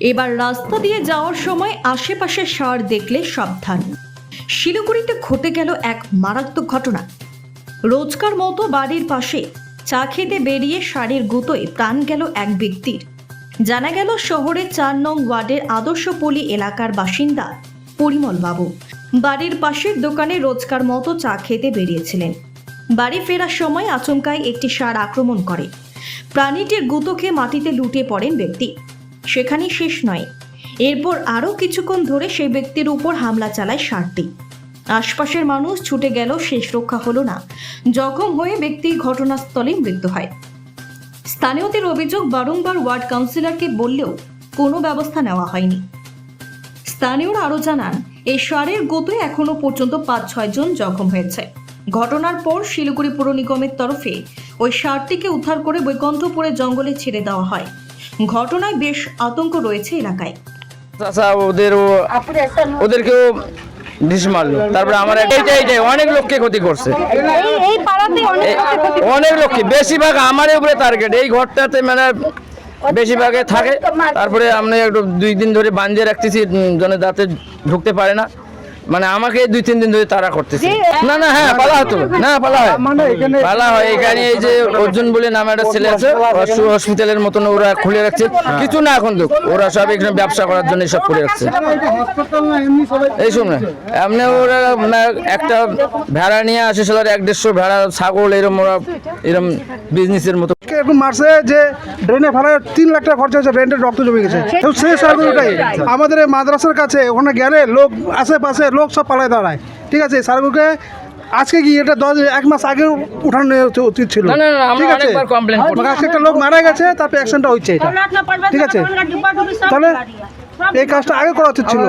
এবার রাস্তা দিয়ে যাওয়ার সময় আশেপাশে সার দেখলে সাবধান। শিলিগুড়িতে ঘটে গেল এক মারাত্মক ঘটনা। রোজকার মতো বাড়ির পাশে চা খেতে বেরিয়ে সারের গুতোয় প্রাণ গেল এক ব্যক্তির। জানা গেল শহরের চার নং ওয়ার্ডের আদর্শপল্লী এলাকার বাসিন্দা পরিমল বাবু। বাড়ির পাশের দোকানে রোজকার মতো চা খেতে বেরিয়েছিলেন। বাড়ি ফেরার সময় আচমকায় একটি সার আক্রমণ করে। প্রাণীটির গুঁতো খেয়ে মাটিতে লুটে পড়েন ব্যক্তি। সেখানেই শেষ নয়। এরপর আরও কিছুক্ষণ ধরে সেই ব্যক্তির উপর হামলা চালায় সারটি আশপাশের মানুষ ছুটে গেল শেষ রক্ষা হলো না। জখম হয়ে ব্যক্তি ঘটনাস্থলে মৃত্যু হয়। স্থানীয়দের অভিযোগ, বারংবার ওয়ার্ড কাউন্সিলরকে বললেও কোনো ব্যবস্থা নেওয়া হয়নি। স্থানীয়রা আরও জানান এই সারের গোতোয় এখনও পর্যন্ত পাঁচ ছয় জন জখম হয়েছে। ঘটনার পর শিলিগুড়ি পুর নিগমের তরফে ওই সারটিকে উদ্ধার করে বৈকণ্ঠপুরের জঙ্গলে ছেড়ে দেওয়া হয়। ঘটনায় বেশ আতঙ্ক রয়েছে এলাকায়। চাচা ওদের ওদেরকেও মারলো। তারপরে আমার একটা- এইটাই এইটাই অনেক লোককে ক্ষতি করছে। এই এই পাড়াতে অনেক লোককে বেশিরভাগ আমার উপরে টার্গেট এই ঘরটাতে মানে বেশিরভাগে থাকে। তারপরে আমরা একটু দুই দিন ধরে বাঞ্জে রাখতেছি জনের দাঁতে ঢুকতে পারে না। মানে আমাকে দুই তিন দিন ধরে তারা করতেছে। না না হ্যাঁ পালা হতো না পালা হয়। পালা হয়। এখানে এই যে অর্জুন বলে নামে একটা ছেলে আছে হসপিটালের মতন ওরা খুলে রাখছে। কিছু না এখন লোক ওরা সব এখানে ব্যবসা করার জন্য সব করে রাখছে। এই শুন না এমনি ওরা মানে একটা ভেড়া নিয়ে আসে সবার এক দেড়শো ভেড়া ছাগল এরম ওরা এরম বিজনেসের মতো। এরকম মারছে যে ড্রেনে ফেলায় তিন লাখ টাকা খরচা হয়েছে ড্রেনের রক্ত জমে গেছে। তো সেই সার্গুলোটাই আমাদের এই মাদ্রাসার কাছে ওখানে গেলে লোক আশেপাশে লোক সব পালায় দাঁড়ায়। ঠিক আছে সার্গুলকে আজকে কি এটা দশ এক মাস আগে উঠানো উচিত ছিল। না, না, না, আমরা ঠিক আছে? আজকে একটা লোক মারা গেছে তারপরে অ্যাকশনটা হচ্ছে এটা। ঠিক আছে? তাহলে এই কাজটা আগে করা উচিত ছিল।